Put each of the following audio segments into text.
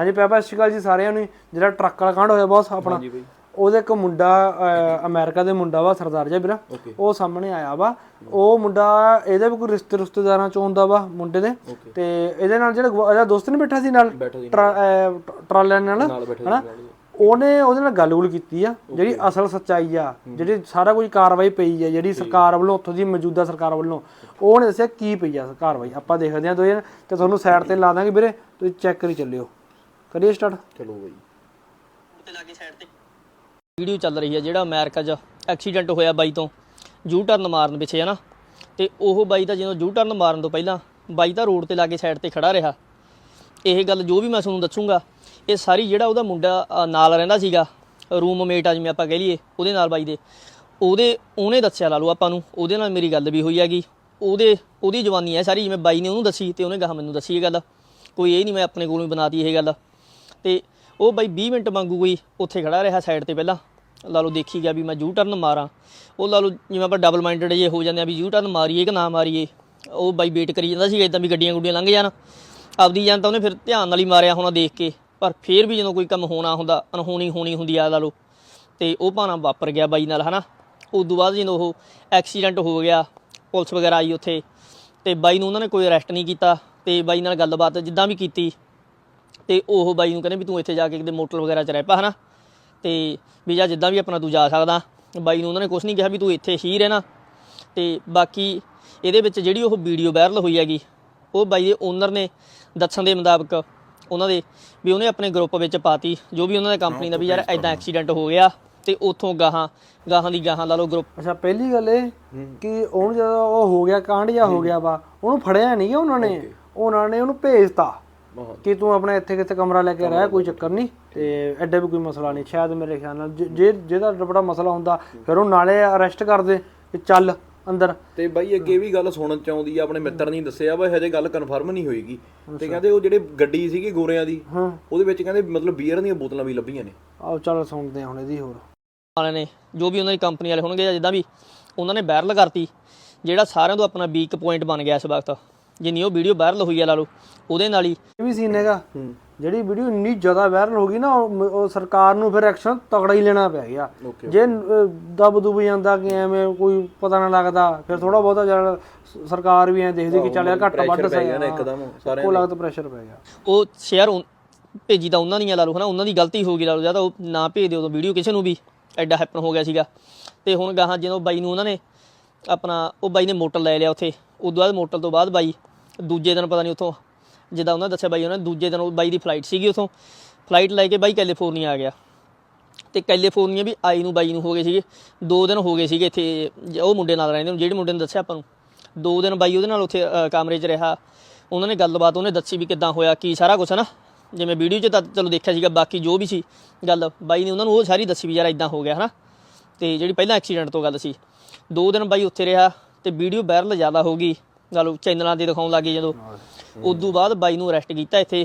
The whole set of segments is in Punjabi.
ਹਾਂਜੀ ਪਿਆ ਸਤਿ ਸ਼੍ਰੀ ਅਕਾਲ ਜੀ ਸਾਰਿਆਂ ਨੂੰ। ਜਿਹੜਾ ਟਰੱਕ ਵਾਲਾ ਕਾਂਡ ਹੋਇਆ ਬੌਸ ਆਪਣਾ। ਉਹਦੇ ਇੱਕ ਮੁੰਡਾ ਅਮਰੀਕਾ ਦੇ ਮੁੰਡਾ ਵਾ ਸਰਦਾਰ ਜਿਹਾ ਵੀਰਾ। ਉਹ ਸਾਹਮਣੇ ਆਇਆ ਵਾ। ਉਹ ਮੁੰਡਾ ਇਹਦੇ ਵੀ ਕੋਈ ਰਿਸ਼ਤੇ ਰਿਸ਼ਤੇਦਾਰਾਂ ਚ ਹੁੰਦਾ ਵਾ ਮੁੰਡੇ ਦੇ। ਤੇ ਇਹਦੇ ਨਾਲ ਜਿਹੜਾ ਇਹਦਾ ਦੋਸਤ ਨਹੀਂ ਬੈਠਾ ਸੀ ਨਾਲ? ਜੀ ਟਰਾਲੇ ਨਾਲ। ਹਨਾ? ਜੀ। ਉਹਨੇ ਉਹਦੇ ਨਾਲ ਗੱਲ-ਗੁਲ ਕੀਤੀ ਆ ਜਿਹੜੀ ਅਸਲ ਸੱਚਾਈ ਆ ਜਿਹੜੀ ਸਾਰਾ ਕੁਝ ਕਾਰਵਾਈ ਪਈ ਆ ਜਿਹੜੀ ਸਰਕਾਰ ਵੱਲੋਂ ਉੱਥੋਂ ਦੀ ਮੌਜੂਦਾ ਸਰਕਾਰ ਵੱਲੋਂ। ਉਹਨੇ ਦੱਸਿਆ ਕੀ ਪਈ ਆ ਕਾਰਵਾਈ। ਆਪਾਂ ਦੇਖਦੇ ਹਾਂ ਦੋਏ ਤੇ ਤੁਹਾਨੂੰ ਸਾਈਡ ਤੇ ਲਾ ਦਾਂਗੇ ਵੀਰੇ। ਤੁਸੀਂ ਚੈੱਕ ਕਰੀ ਚੱਲਿਓ। ਕਰੀਏ ਸਟਾਰਟ ਚਲੋ ਬਈ। ਵੀਡੀਓ ਚੱਲ ਰਹੀ ਹੈ ਜਿਹੜਾ ਅਮਰੀਕਾ 'ਚ ਐਕਸੀਡੈਂਟ ਹੋਇਆ ਬਾਈ ਤੋਂ ਯੂ ਟਰਨ ਮਾਰਨ ਪਿੱਛੇ ਹੈ ਨਾ ਤੇ ਉਹ ਬਾਈ ਦਾ ਜਦੋਂ ਯੂ ਟਰਨ ਮਾਰਨ ਤੋਂ ਪਹਿਲਾਂ ਬਾਈ ਤਾਂ ਰੋਡ ਤੇ ਲਾਗੇ ਸਾਈਡ ਤੇ ਖੜਾ ਰਿਹਾ। ਇਹ ਗੱਲ ਜੋ ਵੀ ਮੈਂ ਤੁਹਾਨੂੰ ਦੱਸੂਗਾ ਇਹ ਸਾਰੀ ਜਿਹੜਾ ਉਹਦਾ ਮੁੰਡਾ ਨਾਲ ਰਹਿੰਦਾ ਸੀਗਾ ਰੂਮਮੇਟ ਆ ਜਿਵੇਂ ਆਪਾਂ ਕਹਿ ਲਈਏ ਉਹਦੇ ਨਾਲ ਬਾਈ ਦੇ। ਉਹਦੇ ਉਹਨੇ ਦੱਸਿਆ ਲਾ ਲਓ ਆਪਾਂ ਨੂੰ ਉਹਦੇ ਨਾਲ ਮੇਰੀ ਗੱਲ ਵੀ ਹੋਈ ਹੈਗੀ। ਉਹਦੇ ਉਹਦੀ ਜਵਾਨੀ ਹੈ ਸਾਰੀ ਜਿਵੇਂ ਬਾਈ ਨੇ ਉਹਨੂੰ ਦੱਸੀ ਤੇ ਉਹਨੇ ਕਹਾ ਮੈਨੂੰ ਦੱਸੀ ਇਹ ਗੱਲ। ਕੋਈ ਇਹ ਨਹੀਂ ਮੈਂ ਆਪਣੇ ਕੋਲੋਂ ਹੀ ਬਣਾਤੀ ਇਹ ਗੱਲ। ਤੇ ਉਹ ਬਾਈ 20 ਮਿੰਟ ਮੰਗੂ ਕੋਈ ਉੱਥੇ ਖੜਾ ਰਿਹਾ ਸਾਈਡ ਤੇ ਪਹਿਲਾਂ। ਲਾ ਲਓ ਦੇਖੀ ਗਿਆ ਵੀ ਮੈਂ ਯੂ ਟਰਨ ਮਾਰਾਂ। ਉਹ ਲਾ ਲਓ ਜਿਵੇਂ ਆਪਾਂ ਡਬਲ ਮਾਈਂਡਡ ਜੇ ਹੋ ਜਾਂਦੇ ਆ ਵੀ ਯੂ ਟਰਨ ਮਾਰੀਏ ਕਿ ਨਾ ਮਾਰੀਏ। ਉਹ ਬਾਈ ਵੇਟ ਕਰੀ ਜਾਂਦਾ ਸੀ ਇਦਾਂ ਵੀ ਗੱਡੀਆਂ ਗੁੱਡੀਆਂ ਲੰਘ ਜਾਣ। ਆਪਦੀ ਜਾਨ ਤਾਂ ਉਹਨੇ ਫਿਰ ਧਿਆਨ ਨਾਲ ਹੀ ਮਾਰਿਆ ਹੋਣਾ ਦੇਖ ਕੇ। ਪਰ ਫਿਰ ਵੀ ਜਦੋਂ ਕੋਈ ਕੰਮ ਹੋਣਾ ਹੁੰਦਾ ਅਨਹੋਣੀ ਹੋਣੀ ਹੁੰਦੀ ਆ, ਲਾ ਲਓ। ਤੇ ਉਹ ਭਾਣਾ ਵਾਪਰ ਗਿਆ ਬਾਈ ਨਾਲ, ਹਨਾ? ਉਸ ਤੋਂ ਬਾਅਦ ਜਦੋਂ ਉਹ ਐਕਸੀਡੈਂਟ ਹੋ ਗਿਆ, ਪੁਲਿਸ ਵਗੈਰਾ ਆਈ ਉੱਥੇ। ਤੇ ਬਾਈ ਨੂੰ ਉਹਨਾਂ ਨੇ ਕੋਈ ਅਰੈਸਟ ਨਹੀਂ ਕੀਤਾ। ਤੇ ਬਾਈ ਨਾਲ ਗੱਲਬਾਤ ਜਿੱਦਾਂ ਵੀ ਕੀਤੀ ਤੇ ਉਹ ਬਾਈ ਨੂੰ ਕਹਿੰਦੇ ਵੀ ਤੂੰ ਇੱਥੇ ਜਾ ਕੇ ਕਿਤੇ ਮੋਟਰ ਵਗੈਰਾ 'ਚ ਰਹਿ ਪਾ ਹਨਾ? ਤੇ ਵੀ ਜਾਂ ਜਿੱਦਾਂ ਵੀ ਆਪਣਾ ਤੂੰ ਜਾ ਸਕਦਾ। ਬਾਈ ਨੂੰ ਉਹਨਾਂ ਨੇ ਕੁਝ ਨਹੀਂ ਕਿਹਾ ਵੀ ਤੂੰ ਇੱਥੇ ਹੀ ਰਹਿਣਾ। ਤੇ ਬਾਕੀ ਇਹਦੇ ਵਿੱਚ ਜਿਹੜੀ ਉਹ ਵੀਡੀਓ ਵਾਇਰਲ ਹੋਈ ਹੈਗੀ ਉਹ ਬਾਈ ਦੇ ਓਨਰ ਨੇ ਦੱਸਣ ਦੇ ਮੁਤਾਬਕ ਉਹਨਾਂ ਦੇ ਵੀ ਉਹਨੇ ਆਪਣੇ ਗਰੁੱਪ ਵਿੱਚ ਪਾਤੀ ਜੋ ਵੀ ਉਹਨਾਂ ਦੀ ਕੰਪਨੀ ਦਾ ਵੀ ਯਾਰ ਐਦਾਂ ਐਕਸੀਡੈਂਟ ਹੋ ਗਿਆ ਤੇ ਉੱਥੋਂ ਗਾਹਾਂ ਗਾਹਾਂ ਦੀ ਗਾਹਾਂ ਲਾ ਲਓ ਗਰੁੱਪ ਅੱਛਾ ਪਹਿਲੀ ਗੱਲ ਇਹ ਕਿ ਉਹਨੂੰ ਜਦੋਂ ਉਹ ਹੋ ਗਿਆ ਕਾਂਡ ਜਾਂ ਹੋ ਗਿਆ ਵਾ ਉਹਨੂੰ ਫੜਿਆ ਨਹੀਂ ਉਹਨਾਂ ਨੇ। ਉਹਨਾਂ ਨੇ ਉਹਨੂੰ ਭੇਜਤਾ। ਬਹੁਤ ਕਿ ਤੂੰ ਆਪਣਾ ਇੱਥੇ ਕਿਤੇ ਕਮਰਾ ਲੈ ਕੇ ਰਹਿ ਕੋਈ ਚੱਕਰ ਨਹੀਂ। ਤੇ ਐਡਾ ਵੀ ਕੋਈ ਮਸਲਾ ਨਹੀਂ ਸ਼ਾਇਦ ਮੇਰੇ ਖਿਆਲ ਨਾਲ ਜੇ- ਜੇ ਜਿਹਦਾ ਬੜਾ ਮਸਲਾ ਹੁੰਦਾ ਫਿਰ ਉਹ ਨਾਲੇ ਅਰੈਸਟ ਕਰਦੇ ਕਿ ਚੱਲ ਅੰਦਰ। ਤੇ ਬਾਈ ਅੱਗੇ ਵੀ ਗੱਲ ਸੁਣਨ ਚ ਆਉਂਦੀ ਆ ਆਪਣੇ ਮਿੱਤਰ ਨੇ ਦੱਸਿਆ ਵਾ ਹਜੇ ਗੱਲ ਕਨਫਰਮ ਨਹੀਂ ਹੋਏਗੀ। ਤੇ ਕਹਿੰਦੇ ਉਹ ਜਿਹੜੇ ਗੱਡੀ ਸੀਗੀ ਗੋਰਿਆਂ ਦੀ ਉਹਦੇ ਵਿੱਚ ਕਹਿੰਦੇ ਮਤਲਬ ਬੀਅਰ ਦੀਆਂ ਬੋਤਲਾਂ ਵੀ ਲੱਭੀਆਂ ਨੇ। ਆਓ ਚੱਲ ਸੁਣਦੇ ਹਾਂ ਹੁਣ ਇਹਦੀ ਹੋਰ। ਵਾਲਿਆਂ ਨੇ ਜੋ ਵੀ ਉਹਨਾਂ ਦੀ ਕੰਪਨੀ ਵਾਲੇ ਹੋਣਗੇ ਜਾਂ ਜਿੱਦਾਂ ਵੀ ਉਹਨਾਂ ਨੇ ਵਾਇਰਲ ਕਰਤੀ ਜਿਹੜਾ ਸਾਰਿਆਂ ਤੋਂ ਆਪਣਾ ਵੀਕ ਪੁਆਇੰਟ ਬਣ ਗਿਆ ਇਸ ਵਕਤ। ਜਿੰਨੀ ਉਹ ਵੀਡੀਓ ਵਾਇਰਲ ਹੋਈ ਆ ਲਾ ਲਓ ਉਹਦੇ ਨਾਲ ਹੀ। ਇਹ ਵੀ ਸੀਨ ਹੈਗਾ। ਹੂੰ। ਜਿਹੜੀ ਵੀਡੀਓ ਇੰਨੀ ਜ਼ਿਆਦਾ ਵਾਇਰਲ ਹੋ ਗਈ ਨਾ ਉਹ ਮ- ਉਹ ਸਰਕਾਰ ਨੂੰ ਫਿਰ ਐਕਸ਼ਨ ਤਗੜਾ ਹੀ ਲੈਣਾ ਪੈ ਗਿਆ। ਜੇ ਅਹ, ਦਬ ਦੁਬ ਜਾਂਦਾ ਕਿ ਐਵੇਂ ਕੋਈ ਪਤਾ ਨਾ ਲੱਗਦਾ ਫਿਰ ਥੋੜਾ ਬਹੁਤਾ ਜਦ ਸ- ਸਰਕਾਰ ਵੀ ਐ ਦੇਖਦੀ ਕਿ ਚੱਲ ਯਾਰ ਘੱਟ ਵੱਧ ਗਿਆ ਨਾ ਇੱਕਦਮ ਸਾਰਿਆਂ ਕੋ ਲੱਗਦਾ ਪ੍ਰੈਸ਼ਰ ਪੈ ਗਿਆ। ਉਹ ਸ਼ੇਅਰ ਭੇਜੀ ਤਾਂ ਉਹਨਾਂ ਦੀਆਂ ਲਾ ਲਓ ਹਨਾ ਉਹਨਾਂ ਦੀ ਗਲਤੀ ਹੋ ਗਈ ਲਾ ਲਓ ਜਾਂ ਤਾਂ ਉਹ ਨਾ ਭੇਜ ਦਿਓ ਤਾਂ ਵੀਡੀਓ ਕਿਸੇ ਨੂੰ ਵੀ ਐਡਾ ਹੈਪਨ ਹੋ ਗਿਆ ਸੀਗਾ। ਤੇ ਹੁਣ ਗਾਹਾਂ ਜਦੋਂ ਬਾਈ ਨੂੰ ਉਹਨਾਂ ਨੇ ਆਪਣਾ ਉਹ ਬਾਈ ਨੇ ਮੋਟਰ ਲੈ ਲਿਆ ਉੱਥੇ ਉਦੋਂ ਬਾਅਦ ਮੋਟਰ ਤੋਂ ਬਾਅਦ ਬਾਈ ਦੂਜੇ ਦਿਨ ਪਤਾ ਨਹੀਂ ਉੱਥੋਂ ਜਿੱਦਾਂ ਉਹਨਾਂ ਦੱਸਿਆ ਬਾਈ ਉਹਨਾਂ ਨੇ ਦੂਜੇ ਦਿਨ ਉਹ ਬਾਈ ਦੀ ਫਲਾਈਟ ਸੀਗੀ ਉੱਥੋਂ। ਫਲਾਈਟ ਲੈ ਕੇ ਬਾਈ ਕੈਲੀਫੋਰਨੀਆ ਆ ਗਿਆ। ਤੇ ਕੈਲੀਫੋਰਨੀਆ ਵੀ ਆਈ ਨੂੰ ਬਾਈ ਨੂੰ ਹੋ ਗਏ ਸੀਗੇ। ਦੋ ਦਿਨ ਹੋ ਗਏ ਸੀਗੇ ਇੱਥੇ ਉਹ ਮੁੰਡੇ ਨਾਲ ਰਹਿੰਦੇ ਨੂੰ, ਜਿਹੜੇ ਮੁੰਡੇ ਨੇ ਦੱਸਿਆ ਆਪਾਂ ਨੂੰ। ਦੋ ਦਿਨ ਬਾਈ ਉਹਦੇ ਨਾਲ ਉੱਥੇ ਕਮਰੇ 'ਚ ਰਿਹਾ। ਉਹਨਾਂ ਨੇ ਗੱਲਬਾਤ ਉਹਨੇ ਦੱਸੀ ਵੀ ਕਿੱਦਾਂ ਹੋਇਆ, ਕੀ ਸਾਰਾ ਕੁਝ ਨਾ ਜਿਵੇਂ ਵੀਡੀਓ 'ਚ ਤਾਂ ਚਲੋ ਦੇਖਿਆ ਸੀਗਾ, ਬਾਕੀ ਜੋ ਵੀ ਸੀ ਗੱਲ, ਬਾਈ ਨੇ ਉਹਨਾਂ ਨੂੰ ਉਹ ਸਾਰੀ ਦੱਸੀ ਵੀ ਯਾਰ ਇਦਾਂ ਹੋ ਗਿਆ, ਹਨਾ? ਤੇ ਜਿਹੜੀ ਪਹਿਲਾਂ ਐਕਸੀਡੈਂਟ ਤੋਂ ਗੱਲ ਸੀ। ਦੋ ਦਿਨ ਬਾਈ ਉੱਥੇ ਰਿਹਾ ਤੇ ਵੀਡੀਓ ਵਾਇਰਲ ਜ਼ਿਆਦਾ ਹੋ ਗਈ। ਗੱਲ ਚੈਨਲਾਂ ਤੇ ਦਿਖਾਉਣ ਲੱਗੇ ਜਦੋਂ। ਉਦੋਂ ਬਾਅਦ ਬਾਈ ਨੂੰ ਅਰੈਸਟ ਕੀਤਾ ਇੱਥੇ।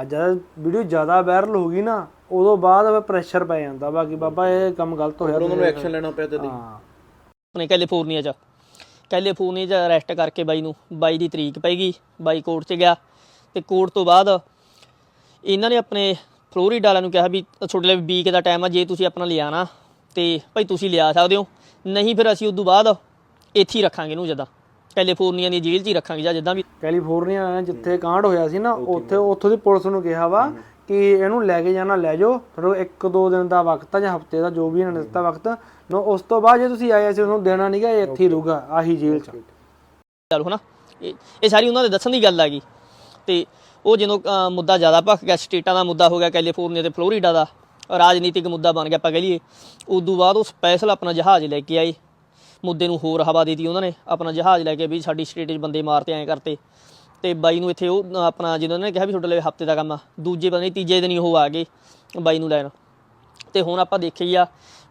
ਅੱਜ ਜਦ ਵੀਡੀਓ ਜ਼ਿਆਦਾ ਵਾਇਰਲ ਹੋ ਗਈ ਨਾ ਉਦੋਂ ਬਾਅਦ ਪ੍ਰੈਸ਼ਰ ਪੈ ਜਾਂਦਾ। ਵਾ ਕਿ ਬਾਬਾ ਇਹ ਕੰਮ ਗਲਤ ਹੋਇਆ। ਉਹਨਾਂ ਨੂੰ ਐਕਸ਼ਨ ਲੈਣਾ ਪਿਆ ਤੇ ਆਪਣੇ ਕੈਲੀਫੋਰਨੀਆ 'ਚ। ਕੈਲੀਫੋਰਨੀਆ 'ਚ ਅਰੈਸਟ ਕਰਕੇ ਬਾਈ ਨੂੰ ਬਾਈ ਦੀ ਤਰੀਕ ਪੈ ਗਈ ਬਾਈ ਕੋਰਟ 'ਚ ਗਿਆ। ਤੇ ਕੋਰਟ ਤੋਂ ਬਾਅਦ ਇਹਨਾਂ ਨੇ ਆਪਣੇ ਫਲੋਰੀਡਾ ਵਾਲਿਆਂ ਨੂੰ ਕਿਹਾ ਵੀ ਤੁਹਾਡੇ ਲਈ ਵੀਕ ਦਾ ਟਾਈਮ ਆ ਜੇ ਤੁਸੀਂ ਆਪਣਾ ਲਿਆਣਾ ਤੇ ਭਾਈ ਤੁਸੀਂ ਲਿਆ ਸਕਦੇ ਹੋ। ਨਹੀਂ ਫਿਰ ਅਸੀਂ ਉਦੋਂ ਬਾਅਦ ਇੱਥੇ ਹੀ ਰੱਖਾਂਗੇ ਇਹਨੂੰ ਜਦਾਂ। ਕੈਲੀਫੋਰਨੀਆ ਦੀ ਜੇਲ੍ਹ 'ਚ ਹੀ ਰੱਖਾਂਗੇ ਜਾਂ ਜਿੱਦਾਂ ਵੀ ਕੈਲੀਫੋਰਨੀਆ ਜਿੱਥੇ ਕਾਂਡ ਹੋਇਆ ਸੀ ਨਾ ਉੱਥੇ ਉੱਥੋਂ ਦੀ ਪੁਲਿਸ ਨੂੰ ਕਿਹਾ ਵਾ ਕਿ ਇਹਨੂੰ ਲੈ ਕੇ ਜਾਣਾ ਲੈ ਜਾਓ। ਤੁਹਾਡੇ ਇੱਕ ਦੋ ਦਿਨ ਦਾ ਵਕਤ ਆ ਜਾਂ ਹਫ਼ਤੇ ਦਾ ਜੋ ਵੀ ਇਹਨਾਂ ਨੇ ਦਿੱਤਾ ਵਕਤ ਨੋ ਉਸ ਤੋਂ ਬਾਅਦ ਜੇ ਤੁਸੀਂ ਆਏ ਸੀ ਉਹਨੂੰ ਦੇਣਾ ਨਹੀਂਗਾ ਇਹ ਇੱਥੇ ਹੀ ਰਹੂਗਾ ਆਹੀ ਜੇਲ੍ਹ 'ਚ। ਗੱਲ ਹੋ ਨਾ ਇਹ ਇਹ ਸਾਰੀ ਉਹਨਾਂ ਦੇ ਦੱਸਣ ਦੀ ਗੱਲ ਹੈਗੀ ਤੇ ਉਹ ਜਦੋਂ ਅ, ਮੁੱਦਾ ਜ਼ਿਆਦਾ ਭਖ ਗਿਆ ਸਟੇਟਾਂ ਦਾ ਮੁੱਦਾ ਹੋ ਗਿਆ ਕੈਲੀਫੋਰਨੀਆ ਤੇ ਫਲੋਰੀਡਾ ਦਾ ਰਾਜਨੀਤਿਕ ਮੁੱਦਾ ਬਣ ਗਿਆ ਆਪਾਂ ਕਹ ਲਈਏ। ਉਦੋਂ ਬਾਅਦ ਉਹ ਸਪੈਸ਼ਲ ਆਪਣਾ ਜਹਾਜ਼ ਲੈ ਕੇ ਆਏ। ਮੁੱਦੇ ਨੂੰ ਹੋਰ ਹਵਾ ਦੇਤੀ ਉਹਨਾਂ ਨੇ ਆਪਣਾ ਜਹਾਜ਼ ਲੈ ਕੇ ਵੀ ਸਾਡੀ ਸਟੇਟ 'ਚ ਬੰਦੇ ਮਾਰਤੇ ਐਂ ਕਰਤੇ। ਤੇ ਬਾਈ ਨੂੰ ਇੱਥੇ ਉਹ ਆਪਣਾ ਜਦੋਂ ਉਹਨਾਂ ਨੇ ਕਿਹਾ ਵੀ ਤੁਹਾਡੇ ਲਈ ਹਫ਼ਤੇ ਦਾ ਕੰਮ ਆ ਦੂਜੇ ਪਤਾ ਨਹੀਂ ਤੀਜੇ ਦਿਨ ਹੀ ਉਹ ਆ ਗਏ ਬਾਈ ਨੂੰ ਲੈਣ। ਤੇ ਹੁਣ ਆਪਾਂ ਦੇਖੀ ਆ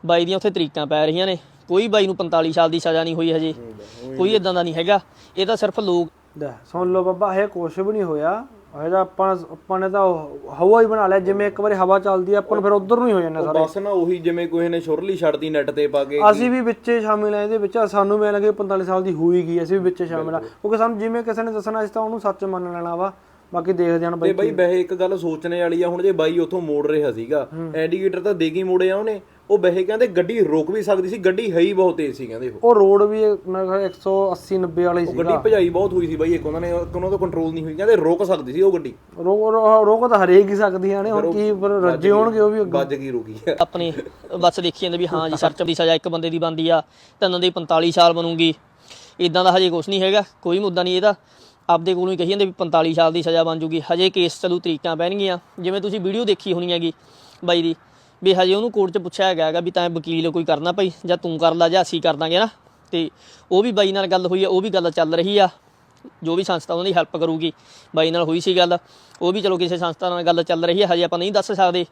ਬਾਈ ਦੀਆਂ ਉੱਥੇ ਤਰੀਕਾਂ ਪੈ ਰਹੀਆਂ ਨੇ ਕੋਈ ਬਾਈ ਨੂੰ 45 ਸਾਲ ਦੀ ਸਜ਼ਾ ਨਹੀਂ ਹੋਈ ਹਜੇ ਕੋਈ ਇਦਾਂ ਦਾ ਨਹੀਂ ਹੈਗਾ ਇਹ ਤਾਂ ਸਿਰਫ ਲੋਕ ਸੁਣ ਲਓ ਬਾਬਾ ਇਹ ਕੁਛ ਵੀ ਨਹੀਂ ਹੋਇਆ। ਇਹਦਾ ਆਪਾਂ ਆਪਾਂ ਨੇ ਤਾਂ ਉਹ ਹਵਾ ਹੀ ਬਣਾ ਲਿਆ ਜਿਵੇਂ ਇੱਕ ਵਾਰੀ ਹਵਾ ਚੱਲਦੀ ਆ ਆਪਾਂ ਨੂੰ ਫਿਰ ਉਧਰ ਨੂੰ ਹੀ ਹੋ ਜਾਂਦੇ ਸਾਰੇ। ਬਸ ਨਾ ਉਹੀ ਜਿਵੇਂ ਕੋਈ ਨੇ ਸ਼ੁਰਲੀ ਛੱਡਦੀ ਨੈਟ ਤੇ ਪਾ ਕੇ ਅਸੀਂ ਵੀ ਵਿੱਚੇ ਸ਼ਾਮਿਲ ਆ ਇਹਦੇ ਵਿੱਚ ਸਾਨੂੰ ਮੈਨੂੰ ਲੱਗੇ 45 ਸਾਲ ਦੀ ਹੋਈ ਗਈ ਅਸੀਂ ਵੀ ਵਿੱਚੇ ਸ਼ਾਮਿਲ ਆ। ਕਿਉਂਕਿ ਸਾਨੂੰ ਜਿਵੇਂ ਕਿਸੇ ਨੇ ਦੱਸਣਾ ਅਸੀਂ ਤਾਂ ਉਹਨੂੰ ਸੱਚ ਮੰਨ ਲੈਣਾ ਵਾ। ਬਾਕੀ ਦੇਖਦੇ ਹਾਂ ਤੇ ਬਾਈ ਬਾਈ ਵੈਸੇ ਇੱਕ ਗੱਲ ਸੋਚਣੇ ਵਾਲੀ ਆ ਹੁਣ ਜੇ ਬਾਈ ਉੱਥੋਂ ਮੋੜ ਰਿਹਾ ਸੀਗਾ ਇੰਡੀਕੇਟਰ ਤਾਂ ਦੇ ਕੇ ਹੀ ਮੋੜਿਆ ਉਹਨੇ। ਉਹ ਵੈਸੇ ਕਹਿੰਦੇ ਗੱਡੀ ਰੁਕ ਵੀ ਸਕਦੀ ਸੀ ਗੱਡੀ ਹੈ ਹੀ ਬਹੁਤ ਤੇਜ਼ ਸੀ ਕਹਿੰਦੇ ਉਹ। ਉਹ ਰੋਡ ਵੀ ਮੇਰੇ ਖਿਆਲ 180 90 ਵਾਲਾ ਉਹ ਸੀ ਗੱਡੀ ਭਜਾਈ ਬਹੁਤ ਹੋਈ ਸੀ ਬਾਈ ਇੱਕ ਉਹਨਾਂ ਨੇ ਇੱਕ ਉਹਨਾਂ ਤੋਂ ਕੰਟਰੋਲ ਨਹੀਂ ਹੋਈ ਕਹਿੰਦੇ ਰੁਕ ਸਕਦੀ ਸੀ ਉਹ ਗੱਡੀ। ਰੋਕ ਰੋਕ ਤਾਂ ਹਰੇਕ ਹੀ ਸਕਦੀਆਂ ਨੇ ਹੁਣ ਕੀ ਪਰ ਰੱਜੇ ਹੋਣਗੇ ਉਹ ਵੀ ਅੱਗੋਂ। ਵੱਜ ਗਈ ਰੁਕੀ ਆ। ਆਪਣੀ ਬਸ ਦੇਖੀ ਜਾਂਦੇ ਵੀ ਹਾਂ ਜੀ ਸਰਚ ਦੀ ਸਜ਼ਾ ਇੱਕ ਬੰਦੇ ਦੀ ਬਣਦੀ ਆ ਤਿੰਨਾਂ ਦੀ 45 ਸਾਲ ਬਣੂਗੀ। ਇਦਾਂ ਦਾ ਹਜੇ ਕੁਝ ਨਹੀਂ ਹੈਗਾ ਕੋਈ ਮੁੱਦਾ ਨਹੀਂ ਇਹਦਾ। ਆਪਦੇ ਕੋਲੋਂ ਹੀ ਕਹੀ ਜਾਂਦੇ ਵੀ 45 ਸਾਲ ਦੀ ਸਜ਼ਾ ਬਣ ਜੂਗੀ। ਹਜੇ ਕੇਸ ਚਲੂ ਤਰੀਕਾਂ ਪੈਣਗੀਆਂ। ਜਿਵੇਂ ਤੁਸੀਂ ਵੀਡੀਓ ਦੇਖੀ ਹੋਣੀ ਹੈਗੀ ਬਾਈ ਦੀ ਵੀ ਹਜੇ ਉਹਨੂੰ ਕੋਰਟ 'ਚ ਪੁੱਛਿਆ ਗਿਆ ਹੈਗਾ ਵੀ ਤਾਂ ਵਕੀਲ ਕੋਈ ਕਰਨਾ ਭਾਈ, ਜਾਂ ਤੂੰ ਕਰ ਲਾ ਜਾਂ ਅਸੀਂ ਕਰ ਦਾਂਗੇ ਨਾ। ਤੇ ਉਹ ਵੀ ਬਾਈ ਨਾਲ ਗੱਲ ਹੋਈ ਆ, ਉਹ ਵੀ ਗੱਲ ਚੱਲ ਰਹੀ ਆ। ਜੋ ਵੀ ਸੰਸਥਾ ਉਹਨਾਂ ਦੀ ਹੈਲਪ ਕਰੂਗੀ, ਬਾਈ ਨਾਲ ਹੋਈ ਸੀ ਗੱਲ। ਉਹ ਵੀ ਚਲੋ ਕਿਸੇ ਸੰਸਥਾ ਨਾਲ ਗੱਲ ਚੱਲ ਰਹੀ ਹੈ ਹਜੇ ਆਪਾਂ ਨਹੀਂ ਦੱਸ ਸਕਦੇ।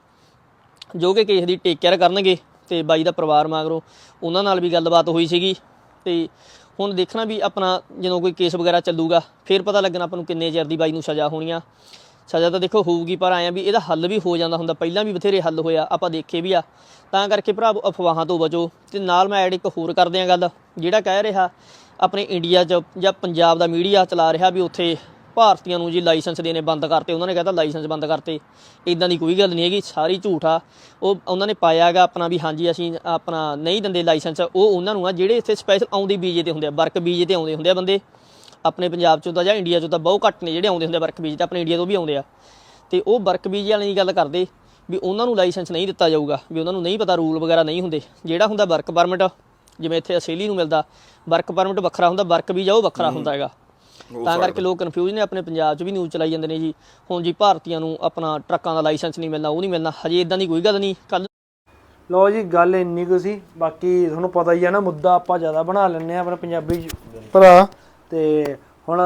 ਜੋ ਕਿ ਕੇਸ ਦੀ ਟੇਕ ਕੇਅਰ ਕਰਨਗੇ, ਤੇ ਬਾਈ ਦਾ ਪਰਿਵਾਰ ਮਗਰੋਂ, ਉਹਨਾਂ ਨਾਲ ਵੀ ਗੱਲਬਾਤ ਹੋਈ ਸੀਗੀ। ਤੇ ਹੁਣ ਦੇਖਣਾ ਵੀ ਆਪਣਾ ਜਦੋਂ ਕੋਈ ਕੇਸ ਵਗੈਰਾ ਚੱਲੂਗਾ, ਫਿਰ ਪਤਾ ਲੱਗਣਾ ਆਪਾਂ ਨੂੰ ਕਿੰਨੇ ਚਿਰ ਦੀ ਬਾਈ ਨੂੰ ਸਜ਼ਾ ਹੋਣੀ ਆ। ਸਜ਼ਾ ਤਾਂ ਦੇਖੋ ਹੋਊਗੀ, ਪਰ ਆਇਆ ਵੀ ਇਹਦਾ ਹੱਲ ਵੀ ਹੋ ਜਾਂਦਾ ਹੁੰਦਾ। ਪਹਿਲਾਂ ਵੀ ਬਥੇਰੇ ਹੱਲ ਹੋਇਆ, ਆਪਾਂ ਦੇਖੇ ਵੀ ਆ। ਤਾਂ ਕਰਕੇ ਭਰਾ, ਅਫਵਾਹਾਂ ਤੋਂ ਬਚੋ। ਤੇ ਨਾਲ ਮੈਂ ਐਡ ਇੱਕ ਹੋਰ ਕਰਦੇ ਆ ਗੱਲ, ਜਿਹੜਾ ਕਹਿ ਰਿਹਾ ਆਪਣੇ ਇੰਡੀਆ 'ਚ ਜਾਂ ਪੰਜਾਬ ਦਾ ਮੀਡੀਆ ਚਲਾ ਰਿਹਾ ਵੀ ਉੱਥੇ ਭਾਰਤੀਆਂ ਨੂੰ ਜੀ ਲਾਇਸੈਂਸ ਦੇਣੇ ਬੰਦ ਕਰਤੇ। ਉਹਨਾਂ ਨੇ ਕਹਿੰਦਾ ਲਾਇਸੈਂਸ ਬੰਦ ਕਰਤੇ। ਇਦਾਂ ਦੀ ਕੋਈ ਗੱਲ ਨਹੀਂ ਹੈਗੀ, ਸਾਰੀ ਝੂਠ ਆ। ਉਹ, ਉਹਨਾਂ ਨੇ ਪਾਇਆ ਹੈਗਾ ਆਪਣਾ ਵੀ ਹਾਂਜੀ, ਅਸੀਂ ਆਪਣਾ ਨਹੀਂ ਦਿੰਦੇ ਲਾਇਸੈਂਸ ਉਹ ਉਹਨਾਂ ਨੂੰ ਆ, ਜਿਹੜੇ ਇੱਥੇ ਸਪੈਸ਼ਲ ਆਉਂਦੇ ਵੀਜ਼ੇ ਤੇ ਹੁੰਦੇ ਆ, ਵਰਕ ਵੀਜ਼ੇ ਤੇ ਆਉਂਦੇ ਹੁੰਦੇ ਆ ਬੰਦੇ। ਆਪਣੇ ਪੰਜਾਬ ਚੋਂ ਤਾਂ ਜਾਂ ਇੰਡੀਆ ਚੋਂ ਤਾਂ ਬਹੁਤ ਘੱਟ ਨੇ ਜਿਹੜੇ ਆਉਂਦੇ ਹੁੰਦੇ ਵਰਕ ਵੀਜ਼ੇ ਤੇ ਆਪਣੇ ਇੰਡੀਆ ਤੋਂ ਵੀ ਆਉਂਦੇ ਆ। ਤੇ ਉਹ ਵਰਕ ਵੀਜ਼ੇ ਵਾਲਿਆਂ ਦੀ ਗੱਲ ਕਰਦੇ ਵੀ ਉਹਨਾਂ ਨੂੰ ਲਾਇਸੈਂਸ ਨਹੀਂ ਦਿੱਤਾ ਜਾਊਗਾ ਵੀ ਉਹਨਾਂ ਨੂੰ ਨਹੀਂ ਪਤਾ ਰੂਲ ਵਗੈਰਾ ਨਹੀਂ ਹੁੰਦੇ। ਜਿਹੜਾ ਹੁੰਦਾ ਵਰਕ ਪਰਮਿਟ ਜਿਵੇਂ ਇੱਥੇ ਅਸੇਲੀ ਨੂੰ ਮਿਲਦਾ ਵਰਕ ਪਰਮਿਟ ਵੱਖਰਾ ਹੁੰਦਾ ਵਰਕ ਵੀਜ਼ਾ ਉਹ ਵੱਖਰਾ ਹੁੰਦਾ ਹੈਗਾ। ਤਾਂ ਕਰਕੇ ਲੋਕ ਕਨਫਿਊਜ਼ ਨੇ ਆਪਣੇ ਪੰਜਾਬ 'ਚ ਵੀ ਨਿਊਜ਼ ਚਲਾਈ ਜਾਂਦੇ ਨੇ ਜੀ। ਹੁਣ ਜੀ ਭਾਰਤੀਆਂ ਨੂੰ ਆਪਣਾ ਟਰੱਕਾਂ ਦਾ ਲਾਇਸੈਂਸ ਨਹੀਂ ਮਿਲਣਾ ਉਹ ਨਹੀਂ ਮਿਲਣਾ ਹਜੇ ਇਦਾਂ ਦੀ ਕੋਈ ਗੱਲ ਨਹੀਂ। ਕੱਲ ਲਓ ਜੀ ਗੱਲ ਇੰਨੀ ਕੁ ਸੀ ਬਾਕੀ ਤੁਹਾਨੂੰ ਪਤਾ ਹੀ ਆ ਨਾ ਮੁੱਦਾ ਆਪਾਂ ਜ਼ਿਆਦਾ ਬਣਾ ਲੈਂਦੇ ਆ ਆਪਣੇ ਪੰਜਾਬੀ ਭਰਾ। ਤੇ ਹੁਣ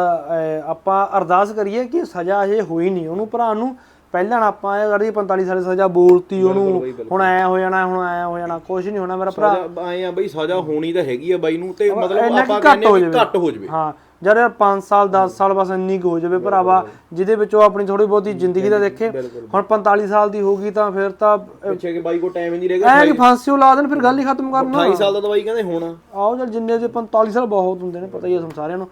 ਆਪਾਂ ਅਰਦਾਸ ਕਰੀਏ ਕਿ ਸਜ਼ਾ ਅਜੇ ਹੋਈ ਨਹੀਂ। ਉਹਨੂੰ ਭਰਾ ਨੂੰ ਪਹਿਲਾਂ ਆਪਾਂ ਇਹ ਕਰੀ 45 ਸਾਲ ਸਜ਼ਾ ਬੋਲਤੀ ਉਹਨੂੰ। ਹੁਣ ਐ ਹੋ ਜਾਣਾ ਹੁਣ ਐ ਹੋ ਜਾਣਾ ਕੁਝ ਨਹੀਂ ਹੋਣਾ। ਮੇਰਾ ਭਰਾ ਸਜ਼ਾ ਆਏ ਆ ਬਾਈ ਸਜ਼ਾ ਹੋਣੀ ਤਾਂ ਹੈਗੀ ਆ ਬਾਈ ਨੂੰ ਤੇ ਮਤਲਬ ਆਪਾਂ ਕਹਿੰਦੇ। ਘੱਟ ਹੋ ਜਾਵੇ। ਹਾਂ। ਜਦ ਯਾਰ 5 ਸਾਲ 10 ਸਾਲ ਬਸ ਇੰਨੀ ਕੁ ਹੋ ਜਾਵੇ ਭਰਾਵਾ ਜਿਹਦੇ ਵਿੱਚ ਉਹ ਆਪਣੀ ਥੋੜੀ ਬਹੁਤੀ ਜ਼ਿੰਦਗੀ ਦਾ ਦੇਖੇ। ਹੁਣ 45 ਸਾਲ ਦੀ ਹੋਗੀ ਤਾਂ ਫਿਰ ਤਾਂ ਪਿੱਛੇ ਕਿ ਬਾਈ ਕੋ ਟਾਈਮ ਹੀ ਨਹੀਂ ਰਹੇਗਾ ਐ ਕਿ ਫਾਂਸੀ ਲਾ ਦੇਣ ਫਿਰ ਗੱਲ ਹੀ ਖਤਮ ਕਰਨਾ। 28 ਸਾਲ ਦਾ ਦਵਾਈ ਕਹਿੰਦੇ ਹੋਣਾ। ਆਓ ਜਦ ਜਿੰਨੇ ਦੇ 45 ਸਾਲ ਬਹੁਤ ਹੁੰਦੇ ਨੇ ਪਤਾ ਹੀ ਹੈ ਤੁਹਾਨੂੰ ਸਾਰਿਆਂ ਨੂੰ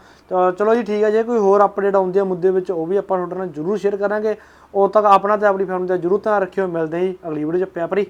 ਚਲੋ ਜੀ ਠੀਕ ਹੈ ਜੇ ਕੋਈ ਹੋਰ ਅਪਡੇਟ ਆਉਂਦੀ ਹੈ ਮੁੱਦੇ ਵਿੱਚ ਉਹ ਵੀ ਆਪਾਂ ਤੁਹਾਡੇ ਨਾਲ ਜਰੂਰ ਸ਼ੇਅਰ ਕਰਾਂਗੇ। ਉਦੋਂ ਤੱਕ ਆਪਣਾ ਤੇ ਆਪਣੀ ਫੈਮਿਲੀ ਦਾ ਜਰੂਰ ਧਿਆਨ ਰੱਖਿਓ। ਮਿਲਦੇ ਹਾਂ ਜੀ ਅਗਲੀ ਵੀਡੀਓ ਚ ਪਿਆ ਪਰੀ